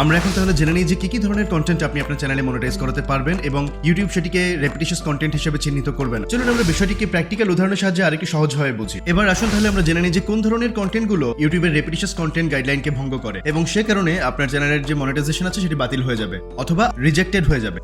আমরা এখন তাহলে জেনে নিই যে কি কি ধরনের কন্টেন্ট আপনি আপনার চ্যানেলে মনিটাইজ করতে পারবেন এবং ইউটিউব সেটিকে রেপিটিশিয়াস কন্টেন্ট হিসেবে চিহ্নিত করবেন চলুন আমরা বিষয়টিকে প্র্যাকটিক্যাল উদাহরণের সাহায্যে আরেকটু হয়ে বুঝি। এবার আসুন তাহলে আমরা জেনে নিই যে কোন ধরনের কন্টেন্টগুলো ইউটিউবের রেপিটিশিয়াস কন্টেন্ট গাইডলাইনকে ভঙ্গ করে এবং সে কারণে আপনার চ্যানেলের যে মনিটাইজেশন আছে সেটি বাতিল হয়ে যাবে অথবা রিজেক্টেড হয়ে যাবে।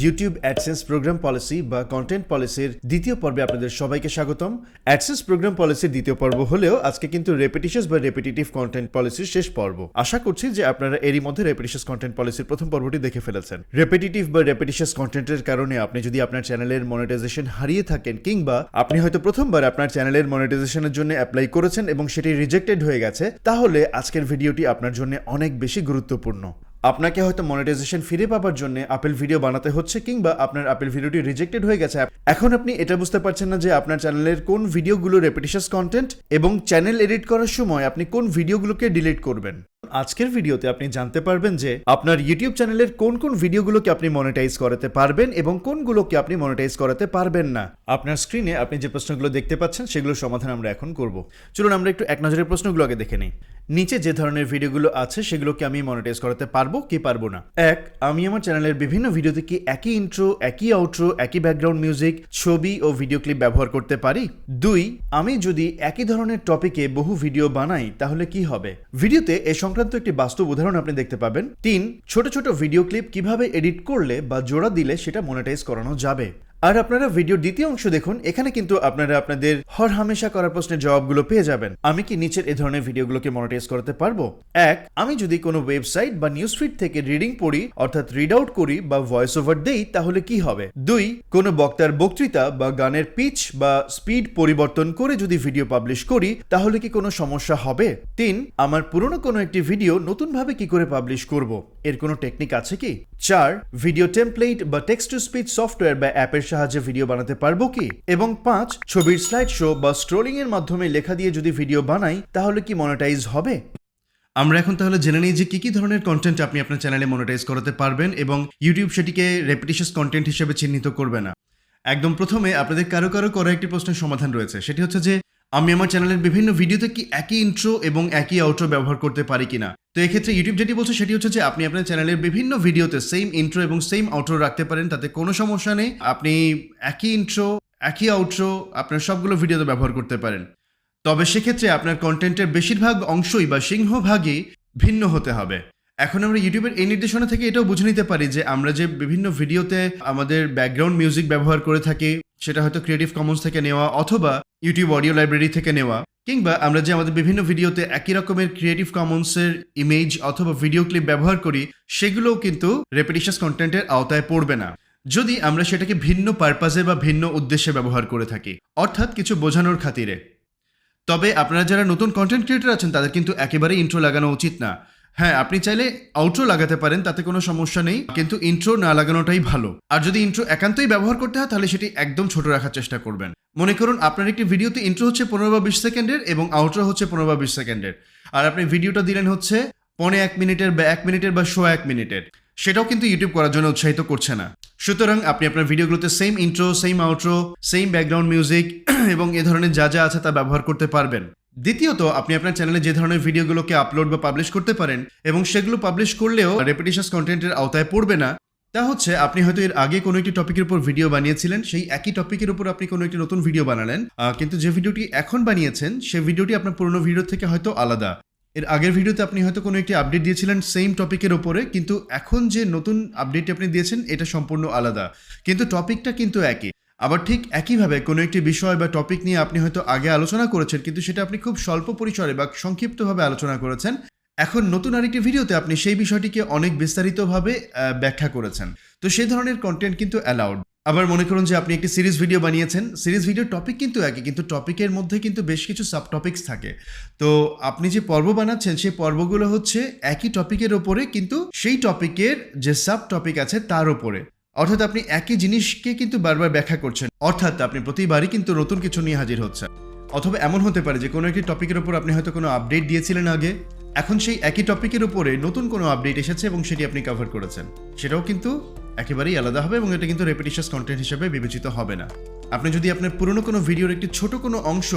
ইউটিউব অ্যাডসেন্স প্রোগ্রাম পলিসি বা কন্টেন্ট পলিসির দ্বিতীয় পর্বে আপনাদের সবাইকে স্বাগতম। অ্যাডসেন্স প্রোগ্রাম পলিসির দ্বিতীয় পর্ব হলেও আজকে কিন্তু রেপিটিশাস বা রেপিটিটিভ কন্টেন্ট পলিসির শেষ পর্ব। আশা করছি যে আপনারা এরই মধ্যে রেপিটিশাস কন্টেন্ট পলিসির প্রথম পর্বটি দেখে ফেলেছেন। রেপিটিটিভ বা রেপিটিশাস কন্টেন্টের কারণে আপনি যদি আপনার চ্যানেলের মনিটাইজেশন হারিয়ে থাকেন কিংবা আপনি হয়তো প্রথমবার আপনার চ্যানেলের মনিটাইজেশনের জন্য অ্যাপ্লাই করেছেন এবং সেটি রিজেক্টেড হয়ে গেছে, তাহলে আজকের ভিডিওটি আপনার জন্য অনেক বেশি গুরুত্বপূর্ণ। আপনাকে হয়তো মনিটাইজেশন ফিরে পাওয়ার জন্য আপেল ভিডিও বানাতে হচ্ছে কিংবা আপনার আপেল ভিডিওটি রিজেক্টেড হয়ে গেছে। এখন আপনি এটা বুঝতে পারছেন না যে আপনার চ্যানেলের কোন ভিডিওগুলো রেপিটিশাস কন্টেন্ট এবং চ্যানেল এডিট করার সময় আপনি কোন ভিডিওগুলোকে ডিলিট করবেন। আজকের ভিডিওতে আপনি জানতে পারবেন যে আপনার ইউটিউব চ্যানেলের কোন কোন ভিডিওগুলোকে আপনি মনিটাইজ করাতে পারবেন এবং কোনগুলোকে আপনি মনিটাইজ করাতে পারবেন না। আপনার স্ক্রিনে আপনি যে প্রশ্নগুলো দেখতে পাচ্ছেন, সেগুলোর সমাধান আমরা এখন করব। চলুন আমরা একটু এক নজরের প্রশ্নগুলো আগে দেখে নিই। নিচে যে ধরনের ভিডিওগুলো আছে, সেগুলোকে আমি মনিটাইজ করাতে পারব কি পারব না? এক, আমি আমার চ্যানেলের বিভিন্ন ভিডিওতে কি একই ইন্ট্রো একই আউট্রো একই ব্যাকগ্রাউন্ড মিউজিক ছবি ও ভিডিও ক্লিপ ব্যবহার করতে পারি? দুই, আমি যদি একই ধরনের টপিকে বহু ভিডিও বানাই, তাহলে কি হবে? ভিডিওতে এ সংক্রান্ত একটি বাস্তব উদাহরণ আপনি দেখতে পাবেন। তিন, ছোট ছোট ভিডিও ক্লিপ কীভাবে এডিট করলে বা জোড়া দিলে সেটা মনিটাইজ করানো যাবে। আর আপনারা ভিডিওর দ্বিতীয় অংশ দেখুন, এখানে কিন্তু আপনারা আপনাদের হর হামেশা করার প্রশ্নের জবাবগুলো পেয়ে যাবেন। আমি কি নিচের এ ধরনের ভিডিওগুলোকে মনিটাইজ করতে পারব? এক, আমি যদি কোনো ওয়েবসাইট বা নিউজ ফিড থেকে রিডিং পড়ি, অর্থাৎ রিড আউট করি বা ভয়েস ওভার দেই, তাহলে কি হবে? দুই, কোনো বক্তার বক্তৃতা বা গানের পিচ বা স্পিড পরিবর্তন করে যদি ভিডিও পাবলিশ করি, তাহলে কি কোনো সমস্যা হবে? তিন, আমার পুরনো কোনো একটি ভিডিও নতুনভাবে কি করে পাবলিশ করব? এর কোনো টেকনিক আছে কি? চার ভিডিও টেমপ্লেট বা টেক্সট টু স্পিচ সফটওয়্যার বা অ্যাপের সাহায্যে ভিডিও বানাতে পারব কি? এবং পাঁচ, ছবির স্লাইড শো বা স্ক্রোলিং এর মাধ্যমে লেখা দিয়ে যদি ভিডিও বানাই, তাহলে কি মনিটাইজ হবে? আমরা এখন তাহলে জেনে নিই যে কি কি ধরনের কন্টেন্ট আপনি আপনার চ্যানেলে মনিটাইজ করাতে পারবেন এবং ইউটিউব সেটিকে রেপিটিশাস কন্টেন্ট হিসেবে চিহ্নিত করবে না। একদম প্রথমে আপনাদের কারও কারও করা একটি প্রশ্নের সমাধান রয়েছে। সেটি হচ্ছে যে আমি আমার চ্যানেলের বিভিন্ন ভিডিওতে কি একই ইন্ট্রো এবং একই আউট্রো ব্যবহার করতে পারি কিনা? তো এক্ষেত্রে ইউটিউব যেটি বলছে সেটি হচ্ছে যে আপনি আপনার চ্যানেলের বিভিন্ন ভিডিওতে সেম ইন্ট্রো এবং সেম আউট্রো রাখতে পারেন, তাতে কোনো সমস্যা নেই। আপনি একই ইন্ট্রো একই আউট্রো আপনার সবগুলো ভিডিওতে ব্যবহার করতে পারেন। তবে সেক্ষেত্রে আপনার কন্টেন্টের বেশিরভাগ অংশই বা সিংহভাগই ভিন্ন হতে হবে। এখন আমরা ইউটিউবের এই নির্দেশনা থেকে এটাও বুঝে নিতে পারি যে আমরা যে বিভিন্ন ভিডিওতে আমাদের ব্যাকগ্রাউন্ড মিউজিক ব্যবহার করে থাকি সেটা হয়তো ক্রিয়েটিভ কমন্স থেকে নেওয়া অথবা ইউটিউব অডিও লাইব্রেরি থেকে নেওয়া। কিংবা আমরা যে আমাদের বিভিন্ন ভিডিওতে একই রকমের ক্রিয়েটিভ কমন্সের ইমেজ অথবা ভিডিও ক্লিপ ব্যবহার করি, সেগুলোও কিন্তু রেপিটিশাস কন্টেন্টের আওতায় পড়বে না। যদি আমরা সেটাকে ভিন্ন পারপাজে বা ভিন্ন উদ্দেশ্যে ব্যবহার করে থাকি, অর্থাৎ কিছু বোঝানোর খাতিরে। তবে আপনারা যারা নতুন কন্টেন্ট ক্রিয়েটার আছেন, তাদের কিন্তু একেবারেই ইন্ট্রো লাগানো উচিত না। হ্যাঁ আপনি চাইলে আউট্রো লাগাতে পারেন, তাতে কোনো সমস্যা নেই, কিন্তু ইন্ট্রো না লাগানোটাই ভালো। আর যদি ইন্ট্রো একান্তই ব্যবহার করতে হয়, তাহলে সেটি একদম ছোট রাখার চেষ্টা করবেন। মনে করুন, আপনার একটি ভিডিওতে ইন্ট্রো হচ্ছে পনেরো বা বিশ সেকেন্ডের এবং আউট্রো হচ্ছে পনেরো বা বিশ সেকেন্ডের। আর আপনি ভিডিওটা দিলেন হচ্ছে পনে এক মিনিটের বা এক মিনিটের বা শো এক মিনিটের। সেটাও কিন্তু ইউটিউব করার জন্য উৎসাহিত করছে না। সুতরাং আপনি আপনার ভিডিওগুলোতে same intro same outro same background music এবং এ ধরনের যা যা আছে তা ব্যবহার করতে পারবেন। দ্বিতীয়ত, আপনি আপনার চ্যানেলে যে ধরনের ভিডিওগুলোকে আপলোড বা পাবলিশ করতে পারেন এবং সেগুলো পাবলিশ করলেও রেপিটিশাস কন্টেন্টের আওতায় পড়বে না, তা হচ্ছে আপনি হয়তো এর আগে কোনো একটি টপিকের উপর ভিডিও বানিয়েছিলেন, সেই একই টপিকের উপর আপনি কোনো একটি নতুন ভিডিও বানালেন কিন্তু যে ভিডিওটি এখন বানিয়েছেন সেই ভিডিওটি আপনার পুরনো ভিডিও থেকে হয়তো আলাদা। এর আগের ভিডিওতে আপনি হয়তো কোনো একটি আপডেট দিয়েছিলেন সেম টপিকের ওপরে কিন্তু এখন যে নতুন আপডেটটি আপনি দিয়েছেন, এটা সম্পূর্ণ আলাদা। কিন্তু টপিকটা কিন্তু একই। আবার ঠিক একইভাবে কোনো একটি বিষয় বা টপিক নিয়ে আপনি হয়তো আগে আলোচনা করেছেন, কিন্তু সেটা আপনি খুব স্বল্প পরিসরে বা সংক্ষিপ্তভাবে আলোচনা করেছেন। এখন নতুন আরেকটি ভিডিওতে আপনি সেই বিষয়টিকে অনেক বিস্তারিতভাবে ব্যাখ্যা করেছেন। তো সেই ধরনের কন্টেন্ট কিন্তু অ্যালাউড আবার মনে করুন যে আপনি একটি সিরিজ ভিডিও বানিয়েছেন। সিরিজ ভিডিও টপিক কিন্তু একই, কিন্তু টপিকের মধ্যে কিন্তু বেশ কিছু সাব টপিক্স থাকে। তো আপনি যে পর্ব বানাচ্ছেন, সেই পর্বগুলো হচ্ছে একই টপিকের ওপরে, কিন্তু সেই টপিকের যে সাব টপিক আছে, তার ওপরে। অর্থাৎ আপনি একই জিনিসকে কিন্তু বারবার ব্যাখ্যা করছেন। অর্থাৎ আপনি প্রতিবারই কিন্তু নতুন কিছু নিয়ে হাজির হচ্ছেন। অথবা এমন হতে পারে যে কোনো একটি টপিকের উপর আপনি হয়তো কোনো আপডেট দিয়েছিলেন আগে। এখন সেই একই টপিকের উপরে নতুন কোনো আপডেট এসেছে এবং সেটি আপনি কভার করেছেন। সেটাও কিন্তু একেবারেই আলাদা হবে এবং এটা কিন্তু রেপিটিশাস কন্টেন্ট হিসেবে বিবেচিত হবে না। আপনি যদি আপনার পুরনো কোনো ভিডিওর একটি ছোট কোনো অংশ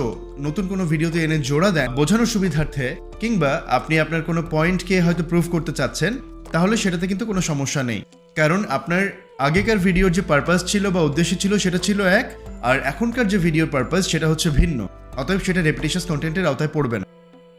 নতুন কোনো ভিডিওতে এনে জোড়া দেন বোঝানোর সুবিধার্থে, কিংবা আপনি আপনার কোনো পয়েন্টকে হয়তো প্রুভ করতে চাচ্ছেন, তাহলে সেটাতে কিন্তু কোনো সমস্যা নেই। কারণ আপনার আগেকার ভিডিওর যে পারপাস ছিল বা উদ্দেশ্য ছিল সেটা ছিল এক, আর এখনকার যে ভিডিওর পারপাস সেটা হচ্ছে ভিন্ন। অতএব সেটা রেপিটেশাস কন্টেন্টের আওতায় পড়বে না।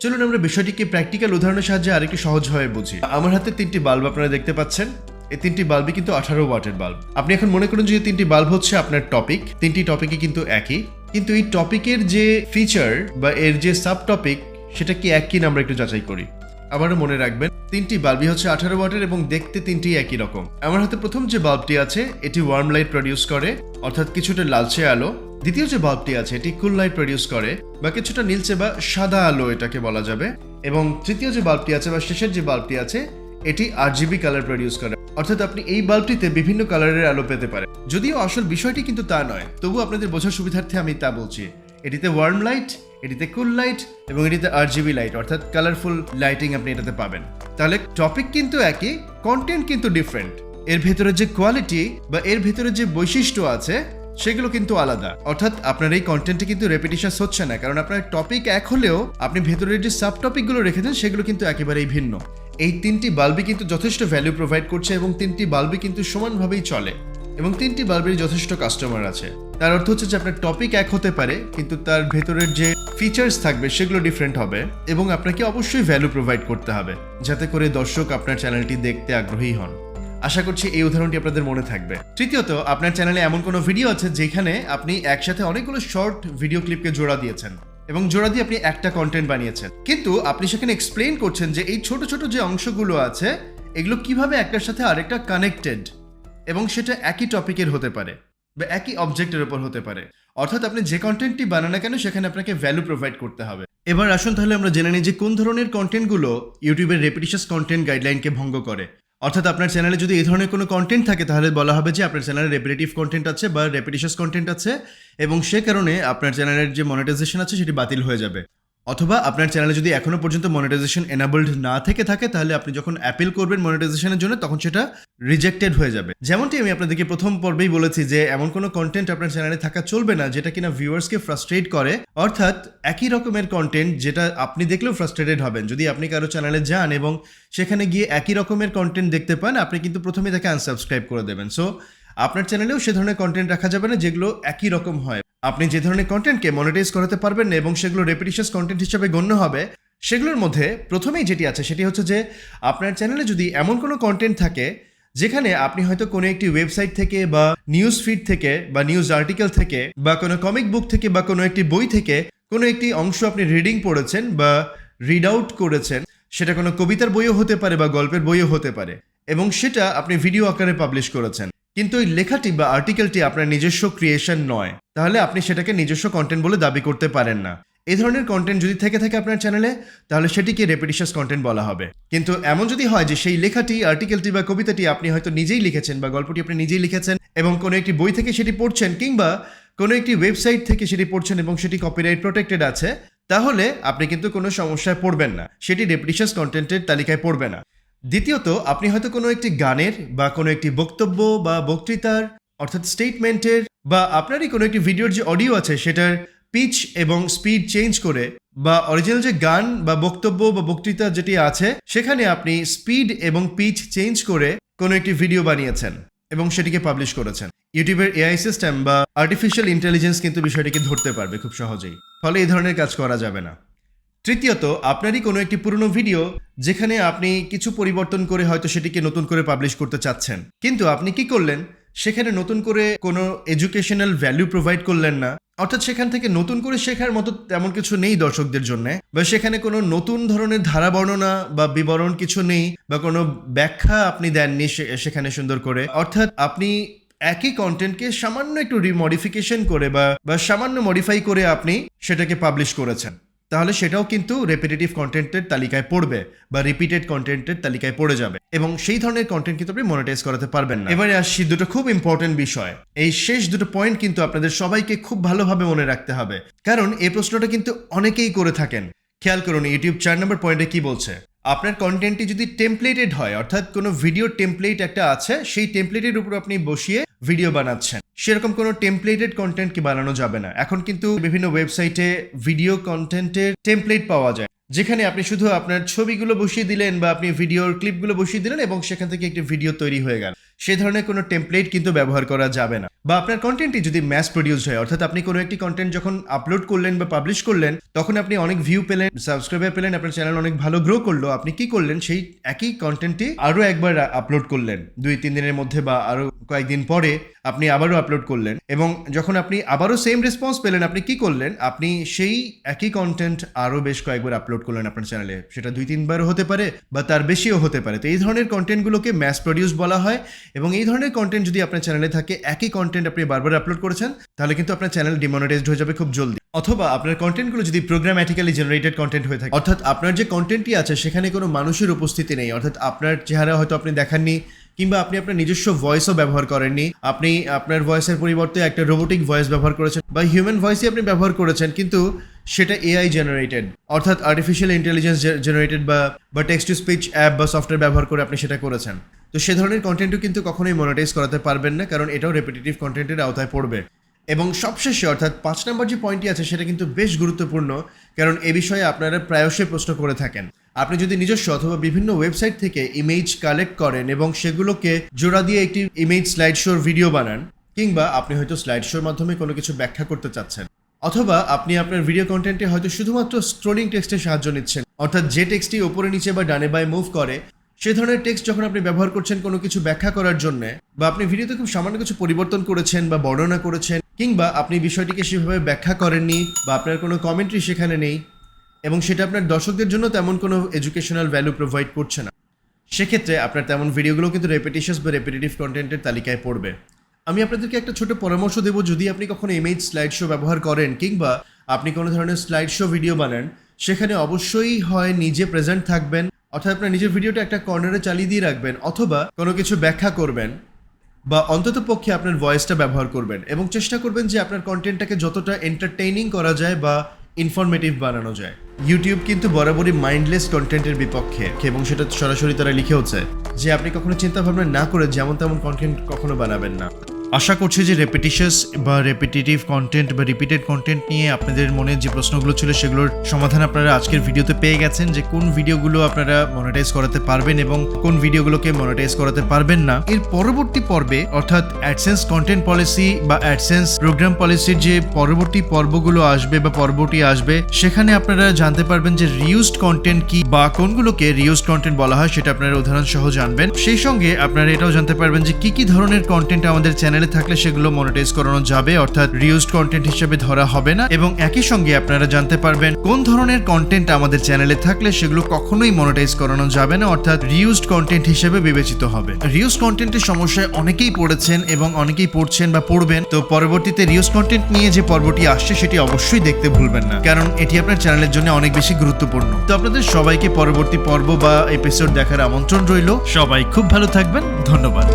চলুন আমরা বিষয়টিকে প্র্যাকটিক্যাল উদাহরণের সাহায্যে আরেকটু সহজভাবে বুঝি। আমার হাতে তিনটি বাল্ব আপনারা দেখতে পাচ্ছেন। এই তিনটি বাল্বই কিন্তু আঠারো ওয়াটের বাল্ব আপনি এখন মনে করুন যে তিনটি বাল্ব হচ্ছে আপনার টপিক তিনটি টপিকই কিন্তু একই। কিন্তু এই টপিকের যে ফিচার বা এর যে সাব টপিক সেটা কি এক কিনা আমরা একটু যাচাই করি। আবারও মনে রাখবেন, তিনটি বাল্বই হচ্ছে আঠারো ওয়াটের এবং দেখতে তিনটি একই রকম। আমার হাতে প্রথম যে বাল্বটি আছে, এটি ওয়ার্ম লাইট প্রডিউস করে, অর্থাৎ কিছুটা লালচে আলো। দ্বিতীয় যে বাল্বটি আছে, এটি কুল লাইট প্রডিউস করে, বা কিছুটা নীলচে বা সাদা আলো এটাকে বলা যাবে। এবং তৃতীয় যে বাল্বটি আছে বা শেষের যে বাল্বটি আছে, এটি আরজিবি কালার প্রডিউস করে। অর্থাৎ আপনি এই বাল্বটিতে বিভিন্ন কালারের আলো পেতে পারেন। যদিও আসল বিষয়টি কিন্তু তা নয় তবু আপনাদের বোঝার সুবিধার্থে আমি তা বলছি। এটিতে ওয়ার্ম লাইট এটিতে কুল লাইট এবং এটিতে আরজিবি লাইট অর্থাৎ কালারফুল লাইটিং আপনি এটাতে পাবেন। তাহলে টপিক কিন্তু একই কন্টেন্ট কিন্তু ডিফারেন্ট এর ভেতরে যে কোয়ালিটি বা এর ভেতরে যে বৈশিষ্ট্য আছে, সেগুলো কিন্তু আলাদা। অর্থাৎ আপনার এই কন্টেন্টে কিন্তু রেপিটেশন হচ্ছে না, কারণ আপনার টপিক এক হলেও আপনি ভেতরের যে সাব টপিকগুলো রেখেছেন সেগুলো কিন্তু একেবারেই ভিন্ন। এই তিনটি বাল্বই কিন্তু যথেষ্ট ভ্যালু প্রোভাইড করছে এবং তিনটি বাল্বই কিন্তু সমানভাবেই চলে। এবং তিনটি বাল্বেরই যথেষ্ট কাস্টমার আছে। তার অর্থ হচ্ছে যে আপনার টপিক এক হতে পারে, কিন্তু তার ভেতরের যে ফিচার্স থাকবে সেগুলো ডিফারেন্ট হবে এবং আপনাকে অবশ্যই ভ্যালু প্রোভাইড করতে হবে, যাতে করে দর্শক আপনার চ্যানেলটি দেখতে আগ্রহী হন। আশা করছি এই উদাহরণটি আপনাদের মনে থাকবে। তৃতীয়ত, আপনার চ্যানেলে এমন কোনো ভিডিও আছে যেখানে আপনি একসাথে অনেকগুলো শর্ট ভিডিও ক্লিপকে জোড়া দিয়েছেন এবং জোড়া দিয়ে আপনি একটা কন্টেন্ট বানিয়েছেন। কিন্তু আপনি সেখানে এক্সপ্লেইন করছেন যে এই ছোট ছোট যে অংশগুলো আছে, এগুলো কীভাবে একটার সাথে আরেকটা কানেক্টেড এবং সেটা একই টপিকের হতে পারে বা একই অবজেক্টের ওপর হতে পারে। অর্থাৎ আপনি যে কন্টেন্টটি বানান না কেন, সেখানে আপনাকে ভ্যালু প্রোভাইড করতে হবে। এবার আসুন তাহলে আমরা জেনে নিই যে কোন ধরনের কন্টেন্টগুলো ইউটিউবের রেপিটিশাস কন্টেন্ট গাইডলাইনকে ভঙ্গ করে। অর্থাৎ আপনার চ্যানেলে যদি এই ধরনের কোনো কন্টেন্ট থাকে, তাহলে বলা হবে যে আপনার চ্যানেলে রেপিটেটিভ কন্টেন্ট আছে বা রেপিটিশাস কন্টেন্ট আছে এবং সে কারণে আপনার চ্যানেলের যে মনিটাইজেশন আছে, সেটি বাতিল হয়ে যাবে। অথবা আপনার চ্যানেলে যদি এখনও পর্যন্ত মনিটাইজেশন এনাবলড না থেকে থাকে, তাহলে আপনি যখন অ্যাপিল করবেন মনিটাইজেশনের জন্য, তখন সেটা রিজেক্টেড হয়ে যাবে। যেমনটি আমি আপনাদেরকে প্রথম পর্বেই বলেছি যে, এমন কোনো কন্টেন্ট আপনার চ্যানেলে থাকা চলবে না যেটা কিনা ভিউয়ার্সকে ফ্রাস্ট্রেট করে। অর্থাৎ একই রকমের কন্টেন্ট যেটা আপনি দেখলেও ফ্রাস্ট্রেটেড হবেন। যদি আপনি কারও চ্যানেলে যান এবং সেখানে গিয়ে একই রকমের কন্টেন্ট দেখতে পান, আপনি কিন্তু প্রথমেই তাকে আনসাবস্ক্রাইব করে দেবেন। সো আপনার চ্যানেলেও সে ধরনের কন্টেন্ট রাখা যাবে না যেগুলো একই রকম হয়। আপনি যে ধরনের কন্টেন্টকে মনিটাইজ করাতে পারবেন এবং সেগুলো রেপিটিশাস কন্টেন্ট হিসেবে গণ্য হবে, সেগুলোর মধ্যে প্রথমেই যেটি আছে সেটি হচ্ছে যে, আপনার চ্যানেলে যদি এমন কোনো কন্টেন্ট থাকে, যেখানে আপনি হয়তো কোনো একটি ওয়েবসাইট থেকে বা নিউজ ফিড থেকে বা নিউজ আর্টিকেল থেকে বা কোনো কমিক বুক থেকে বা কোনো একটি বই থেকে কোনো একটি অংশ আপনি রিডিং পড়েছেন বা রিড আউট করেছেন, সেটা কোনো কবিতার বইও হতে পারে বা গল্পের বইও হতে পারে এবং সেটা আপনি ভিডিও আকারে পাবলিশ করেছেন। কিন্তু ওই লেখাটি বা আর্টিকেলটি আপনার নিজস্ব ক্রিয়েশন নয়। তাহলে আপনি সেটাকে নিজস্ব কন্টেন্ট বলে দাবি করতে পারেন না। এই ধরনের কন্টেন্ট যদি থেকে থাকে আপনার চ্যানেলে তাহলে সেটিকে রেপিটিশাস কন্টেন্ট বলা হবে। কিন্তু এমন যদি হয় যে সেই লেখাটি আর্টিকেলটি বা কবিতাটি আপনি হয়তো নিজেই লিখেছেন বা গল্পটি আপনি নিজেই লিখেছেন এবং কোনো একটি বই থেকে সেটি পড়ছেন কিংবা কোনো একটি ওয়েবসাইট থেকে সেটি পড়ছেন এবং সেটি কপিরাইট প্রোটেক্টেড আছে, তাহলে আপনি কিন্তু কোনো সমস্যায় পড়বেন না। সেটি রেপিটিশাস কন্টেন্টের তালিকায় পড়বে না। দ্বিতীয়ত, আপনি হয়তো কোনো একটি গানের বা কোনো একটি বক্তব্য বা বক্তৃতার, অর্থাৎ স্টেটমেন্টের বা আপনারই কোনো একটি ভিডিওর যে অডিও আছে, সেটার পিচ এবং স্পিড চেঞ্জ করে বা অরিজিনাল যে গান বা বক্তব্য বা বক্তৃতা যেটি আছে, সেখানে আপনি স্পিড এবং পিচ চেঞ্জ করে কোনো একটি ভিডিও বানিয়েছেন এবং সেটিকে পাবলিশ করেছেন। ইউটিউবের এআই সিস্টেম বা আর্টিফিশিয়াল ইন্টেলিজেন্স কিন্তু বিষয়টিকে ধরতে পারবে খুব সহজেই। ফলে এই ধরনের কাজ করা যাবে না। তৃতীয়ত, আপনারই কোনো একটি পুরনো ভিডিও যেখানে আপনি কিছু পরিবর্তন করে হয়তো সেটিকে নতুন করে পাবলিশ করতে চাচ্ছেন। কিন্তু আপনি কি করলেন? সেখানে নতুন করে কোনো এডুকেশনাল ভ্যালু প্রোভাইড করলেন না। অর্থাৎ সেখান থেকে নতুন করে শেখার মতো তেমন কিছু নেই দর্শকদের জন্য বা সেখানে কোনো নতুন ধরনের ধারা বর্ণনা বা বিবরণ কিছু নেই বা কোনো ব্যাখ্যা আপনি দেননি সেখানে সুন্দর করে। অর্থাৎ আপনি একই কন্টেন্টকে সামান্য একটু রিমডিফিকেশন করে বা বা সামান্য মডিফাই করে আপনি সেটাকে পাবলিশ করেছেন। তাহলে সেটাও কিন্তু রেপিটেটিভ কন্টেন্টের তালিকায় পড়বে বা রিপিটেড কন্টেন্টের তালিকায় পড়ে যাবে। এবং সেই ধরনের কন্টেন্ট কিন্তু আপনি মনিটাইজ করাতে পারবেন না। এবারে আসছি দুটো খুব ইম্পর্টেন্ট বিষয়। এই শেষ দুটো পয়েন্ট কিন্তু আপনাদের সবাইকে খুব ভালোভাবে মনে রাখতে হবে। কারণ এই প্রশ্নটা কিন্তু অনেকেই করে থাকেন। খেয়াল করুন, ইউটিউব চার নম্বর পয়েন্টে কি বলছে? আপনার কন্টেন্টটি যদি টেমপ্লেটেড হয়, অর্থাৎ কোনো ভিডিও টেমপ্লেট একটা আছে, সেই টেমপ্লেটের উপর আপনি বসিয়ে ভিডিও বানাচ্ছেন। সেরকম কোনো টেমপ্লেটেড কন্টেন্ট কি বানানো যাবে না। এখন কিন্তু বিভিন্ন ওয়েবসাইটে ভিডিও কন্টেন্টের টেমপ্লেট পাওয়া যায়। যেখানে আপনি শুধু আপনার ছবিগুলো বসিয়ে দিলেন বা আপনি ভিডিওর ক্লিপগুলো বসিয়ে দিলেন এবং সেখান থেকে একটি ভিডিও তৈরি হয়ে গেল। সে ধরনের কোনো টেমপ্লেট কিন্তু ব্যবহার করা যাবে না। বা আপনার কন্টেন্টটি যদি ম্যাস প্রডিউস হয়, অর্থাৎ আপনি কোনো একটি কন্টেন্ট যখন আপলোড করলেন বা পাবলিশ করলেন, তখন আপনি অনেক ভিউ পেলেন সাবস্ক্রাইবার পেলেন, আপনার চ্যানেল অনেক ভালো গ্রো করল, আপনি কি করলেন? সেই একই কন্টেন্টটি আরও একবার আপলোড করলেন। দুই, তিন দিনের মধ্যে বা আরও কয়েকদিন পরে আপনি আবারও আপলোড করলেন এবং যখন আপনি আবারও সেম রেসপন্স পেলেন, আপনি কি করলেন? আপনি সেই একই কন্টেন্ট আরও বেশ কয়েকবার আপলোড করলেন আপনার চ্যানেলে সেটা দুই, তিনবারও হতে পারে বা তার বেশিও হতে পারে। তো এই ধরনের কন্টেন্টগুলোকে ম্যাস প্রডিউস বলা হয়। এবং এই ধরনের কন্টেন্ট যদি আপনার চ্যানেলে থাকে, একই কন্টেন্ট আপনি বারবার আপলোড করেছেন, তাহলে কিন্তু আপনার চ্যানেল ডিমনিটাইজড হয়ে যাবে খুব জলদি। অথবা আপনার কন্টেন্টগুলো যদি প্রোগ্রাম্যাটিক্যালি জেনারেটেড কন্টেন্ট হয়ে থাকে, অর্থাৎ আপনার যে কন্টেন্টটি আছে, সেখানে কোনো মানুষের উপস্থিতি নেই, অর্থাৎ আপনার চেহারা হয়তো আপনি দেখাননি, কিংবা আপনি আপনার নিজস্ব ভয়েসও ব্যবহার করেননি, আপনি আপনার ভয়েসের পরিবর্তে একটা রোবোটিক ভয়েস ব্যবহার করেছেন, বা হিউম্যান ভয়েসই আপনি ব্যবহার করেছেন, কিন্তু সেটা এআই জেনারেটেড অর্থাৎ আর্টিফিশিয়াল ইন্টেলিজেন্স জেনারেটেড বা বা টেক্সট টু স্পিচ অ্যাপ বা সফটওয়্যার ব্যবহার করে আপনি সেটা করেছেন। তো সে ধরনের কন্টেন্টও কিন্তু কখনোই মনিটাইজ করাতে পারবেন না, কারণ এটাও রেপিটেটিভ কন্টেন্টের আওতায় পড়বে। এবং সবশেষে, অর্থাৎ পাঁচ নম্বর যে পয়েন্টটি আছে, সেটা কিন্তু বেশ গুরুত্বপূর্ণ, কারণ এ বিষয়ে আপনারা প্রায়শই প্রশ্ন করে থাকেন। আপনি যদি নিজস্ব অথবা বিভিন্ন ওয়েবসাইট থেকে ইমেজ কালেক্ট করেন এবং সেগুলোকে জোড়া দিয়ে একটি ইমেজ স্লাইড শোর ভিডিও বানান, কিংবা আপনি হয়তো স্লাইড শোর মাধ্যমে কোনো কিছু ব্যাখ্যা করতে চাচ্ছেন, অথবা আপনি আপনার ভিডিও কন্টেন্টে হয়তো শুধুমাত্র স্ক্রোলিং টেক্সটের সাহায্য নিচ্ছেন, অর্থাৎ যে টেক্সটটি ওপরে, নিচে বা ডানে বাই মুভ করে সে ধরনের টেক্সট যখন আপনি ব্যবহার করছেন কোনো কিছু ব্যাখ্যা করার জন্য, বা আপনি ভিডিওতে খুব সামান্য কিছু পরিবর্তন করেছেন বা বর্ণনা করেছেন, কিংবা আপনি বিষয়টিকে সেভাবে ব্যাখ্যা করেননি বা আপনার কোনো কমেন্ট্রি সেখানে নেই, এবং সেটা আপনার দর্শকদের জন্য তেমন কোনো এডুকেশনাল ভ্যালু প্রোভাইড করছে না, সেক্ষেত্রে আপনার তেমন ভিডিওগুলো কিন্তু রেপিটিশাস বা রেপিটেটিভ কন্টেন্টের তালিকায় পড়বে। আমি আপনাদেরকে একটা ছোট পরামর্শ দেবো, যদি আপনি কখনো ইমেজ স্লাইড শো ব্যবহার করেন, কিংবা আপনি কোনো ধরনের স্লাইড শো ভিডিও বানান, সেখানে অবশ্যই হয় নিজে প্রেজেন্ট থাকবেন অর্থাৎ আপনার নিজের ভিডিওটা একটা কর্নারে চালিয়ে দিয়ে রাখবেন অথবা কোনো কিছু ব্যাখ্যা করবেন বা অন্তত পক্ষে আপনার ভয়েসটা ব্যবহার করবেন এবং চেষ্টা করবেন যে আপনার কন্টেন্টটাকে যতটা এন্টারটেইনিং করা যায় বা ইনফরমেটিভ বানানো যায়। ইউটিউব কিন্তু বরাবরই মাইন্ডলেস কন্টেন্টের বিপক্ষে এবং সেটা সরাসরি তারা লিখেওছে যে আপনি কখনো চিন্তা ভাবনা না করে যেমন তেমন কন্টেন্ট কখনো বানাবেন না। আশা করছি যে রেপিটিশাস বা রেপিটেটিভ কন্টেন্ট বা রিপিটেড কন্টেন্ট নিয়ে আপনাদের মনে যে প্রশ্নগুলো ছিল সেগুলোর সমাধান আপনারা আজকের ভিডিওতে পেয়ে গেছেন যে কোন ভিডিওগুলো আপনারা মনিটাইজ করাতে পারবেন এবং কোন ভিডিওগুলোকে মনিটাইজ করাতে পারবেন না। এর পরবর্তী পর্বে অর্থাৎ অ্যাডসেন্স কন্টেন্ট পলিসি বা অ্যাডসেন্স প্রোগ্রাম পলিসির যে পরবর্তী পর্বগুলো আসবে বা পর্বটি আসবে, সেখানে আপনারা জানতে পারবেন যে রিউজড কন্টেন্ট কি বা কোনগুলোকে রিউজড কন্টেন্ট বলা হয় সেটা আপনারা উদাহরণ সহ জানবেন। সেই সঙ্গে আপনারা এটাও জানতে পারবেন যে কি কি ধরনের কন্টেন্ট আমাদের চ্যানেলে থাকলে সেগুলো মনিটাইজ করানো যাবে, অর্থাৎ রিউজড কন্টেন্ট হিসেবে ধরা হবে না। এবং একই সঙ্গে আপনারা জানতে পারবেন কোন ধরনের কন্টেন্ট আমাদের চ্যানেলে থাকলে সেগুলো কখনোই মনিটাইজ করানো যাবে না, অর্থাৎ রিউজড কন্টেন্ট হিসেবে বিবেচিত হবে। রিউজ কন্টেন্টের সমস্যায় অনেকেই পড়েছেন এবং অনেকেই পড়ছেন বা পড়বেন, তো পরবর্তীতে রিউজ কন্টেন্ট নিয়ে যে পর্বটি আসছে সেটি অবশ্যই দেখতে ভুলবেন না, কারণ এটি আপনার চ্যানেলের জন্য অনেক বেশি গুরুত্বপূর্ণ। তো আপনাদের সবাইকে পরবর্তী পর্ব বা এপিসোড দেখার আমন্ত্রণ রইল। সবাই খুব ভালো থাকবেন। ধন্যবাদ।